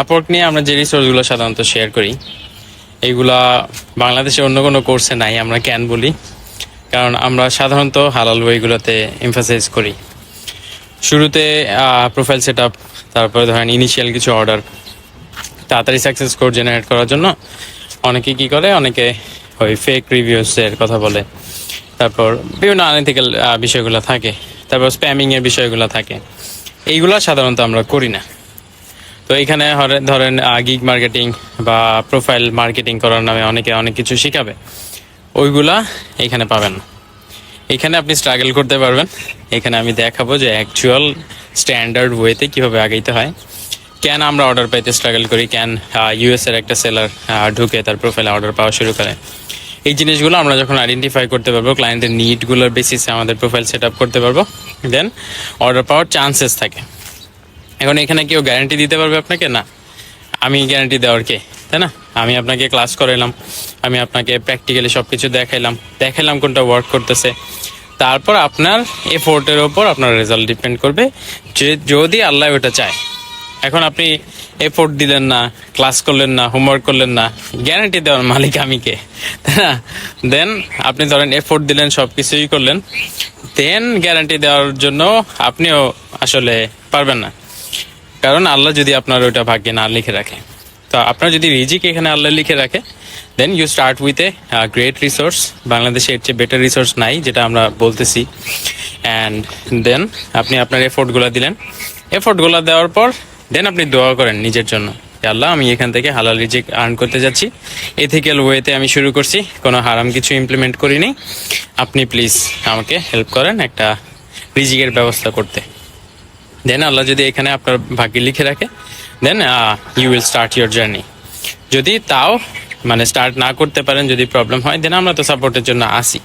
Upwork নিয়ে আমরা যে রিসোর্সগুলো সাধারণত শেয়ার করি এইগুলা বাংলাদেশে অন্য কোনো কোর্সে নাই, আমরা ক্যান বলি। কারণ আমরা সাধারণত হালাল বইগুলোতে এমফাসাইজ করি। শুরুতে প্রোফাইল সেট আপ তারপরে ধরেন ইনিশিয়াল কিছু অর্ডার তাড়াতাড়ি সাকসেস স্কোর জেনারেট করার জন্য অনেকে কি করে, অনেকে ওই ফেক রিভিউসের কথা বলে। তারপর বিভিন্ন আনএথিক্যাল বিষয়গুলো থাকে, তারপর স্প্যামিংয়ের বিষয়গুলো থাকে। এইগুলো সাধারণত আমরা করি না। তো এইখানে হরে- ধরেন গিগ মার্কেটিং বা প্রোফাইল মার্কেটিং করার নামে অনেকে অনেক কিছু শেখাবে। ওইগুলা এখানে পাবেন। এখানে আপনি স্ট্রাগল করতে পারবেন। এখানে আমি দেখাবো যে অ্যাকচুয়াল স্ট্যান্ডার্ড ওয়েতে কীভাবে আগাইতে হয়। কেন আমরা অর্ডার পাইতে স্ট্রাগল করি? কেন ইউএসের একটা সেলার ঢুকে তার প্রোফাইলে অর্ডার পাওয়া শুরু করে? এই জিনিসগুলো আমরা যখন আইডেন্টিফাই করতে পারব ক্লায়েন্টের নিডগুলোর বেসিসে আমাদের প্রোফাইল সেট আপ করতে পারব দেন অর্ডার পাওয়ার চান্সেস থাকে। এখন এখানে কেউ গ্যারান্টি দিতে পারবে আপনাকে? না। আমি গ্যারান্টি দেওয়ার কে? তাই না? আমি আপনাকে ক্লাস করাইলাম। আমি আপনাকে প্র্যাকটিক্যালি সব কিছু দেখাইলাম। দেখাইলাম কোনটা ওয়ার্ক করতেছে। তারপর আপনার এফোর্টের ওপর আপনার রেজাল্ট ডিপেন্ড করবে। যে, যদি আল্লাহ ওটা চায়। এখন আপনি এফোর্ট দিলেন না ক্লাস করলেন না হোমওয়ার্ক করলেন না গ্যারান্টি দেওয়ার মালিক আমি কে? তাই না? দেন আপনি ধরেন এফোর্ট দিলেন সব কিছুই করলেন। দেন গ্যারান্টি দেওয়ার জন্য আপনিও আসলে পারবেন না। কারণ আল্লাহ যদি আপনার ওইটা ভাগ্যে না লিখে রাখে। তো আপনার যদি রিজিক এখানে আল্লাহ লিখে রাখে then you start with a great resource বাংলাদেশে এর চেয়ে বেটার রিসোর্স নাই, যেটা আমরা বলতেছি। অ্যান্ড দেন আপনি আপনার এফোর্টগুলো দিলেন। এফোর্টগুলো দেওয়ার পর দেন আপনি দোয়া করেন নিজের জন্য। আল্লাহ, আমি এখান থেকে হালাল রিজিক আর্ন করতে যাচ্ছি। এথিক্যাল ওয়েতে আমি শুরু করছি, কোনো হারাম কিছু ইমপ্লিমেন্ট করিনি। আপনি প্লিজ আমাকে হেল্প করেন একটা রিজিকের ব্যবস্থা করতে। দেন আল্লাহ যদি এখানে আপনার ভাগ্যে লিখে রাখে then you will start your journey যদি তাও মানে স্টার্ট না করতে পারেন, যদি প্রবলেম হয় দেন আমরা তো সাপোর্টের জন্য আসি।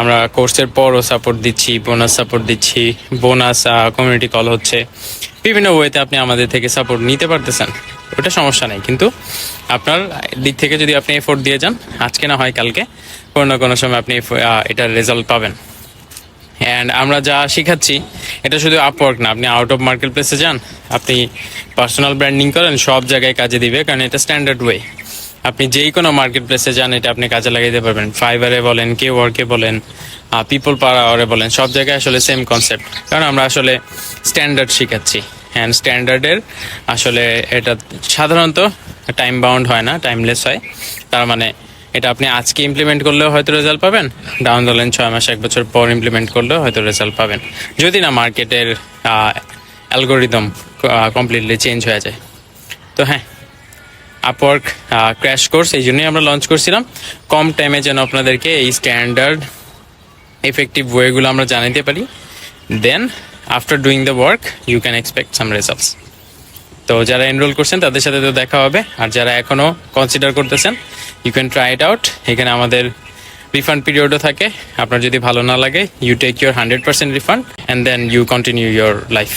আমরা কোর্সের পরও সাপোর্ট দিচ্ছি বোনাস সাপোর্ট দিচ্ছি বোনাস কমিউনিটি কল হচ্ছে। বিভিন্ন ওয়েতে আপনি আমাদের থেকে সাপোর্ট নিতে পারতেছেন। ওটা সমস্যা নেই, কিন্তু আপনার দিক থেকে যদি আপনি এফোর্ট দিয়ে যান, আজকে না হয় কালকে, কোনো না কোনো সময় আপনি এটার রেজাল্ট পাবেন। অ্যান্ড আমরা যা শেখাচ্ছি, এটা শুধু আপওয়ার্ক না, আপনি আউট অফ মার্কেট প্লেসে যান, আপনি পার্সোনাল ব্র্যান্ডিং করেন, সব জায়গায় কাজে দিবে, কারণ এটা স্ট্যান্ডার্ড ওয়ে আপনি যেই কোনো মার্কেট প্লেসে যান, এটা আপনি কাজে লাগাইতে পারবেন। ফাইবারে বলেন কে ওয়ার্কে বলেন পিপল পাওয়ারে বলেন, সব জায়গায় আসলে সেম কনসেপ্ট কারণ আমরা আসলে স্ট্যান্ডার্ড শেখাচ্ছি। অ্যান্ড স্ট্যান্ডার্ডের আসলে এটা সাধারণত টাইম বাউন্ড হয় না টাইমলেস হয়। তার মানে এটা আপনি আজকে ইমপ্লিমেন্ট করলেও হয়তো রেজাল্ট পাবেন ডাউন দ্য লাইন ছয় মাস, এক বছর পর ইমপ্লিমেন্ট করলেও হয়তো রেজাল্ট পাবেন। যদি না মার্কেটের অ্যালগোরিদম কমপ্লিটলি চেঞ্জ হয়ে যায়। তো হ্যাঁ আপওয়ার্ক ক্র্যাশ কোর্স এই জন্যই আমরা লঞ্চ করছিলাম। কম টাইমে যেন আপনাদেরকে এই স্ট্যান্ডার্ড এফেক্টিভ ওয়েগুলো আমরা জানাতে পারি। Then after doing the work you can expect some results তো যারা এনরোল করছেন, তাদের সাথে তো দেখা হবে। আর যারা এখনও কনসিডার করতেছেন you can try it out এখানে আমাদের রিফান্ড পিরিয়ডও থাকে। আপনার যদি ভালো না লাগে you take your hundred percent refund and then you continue your life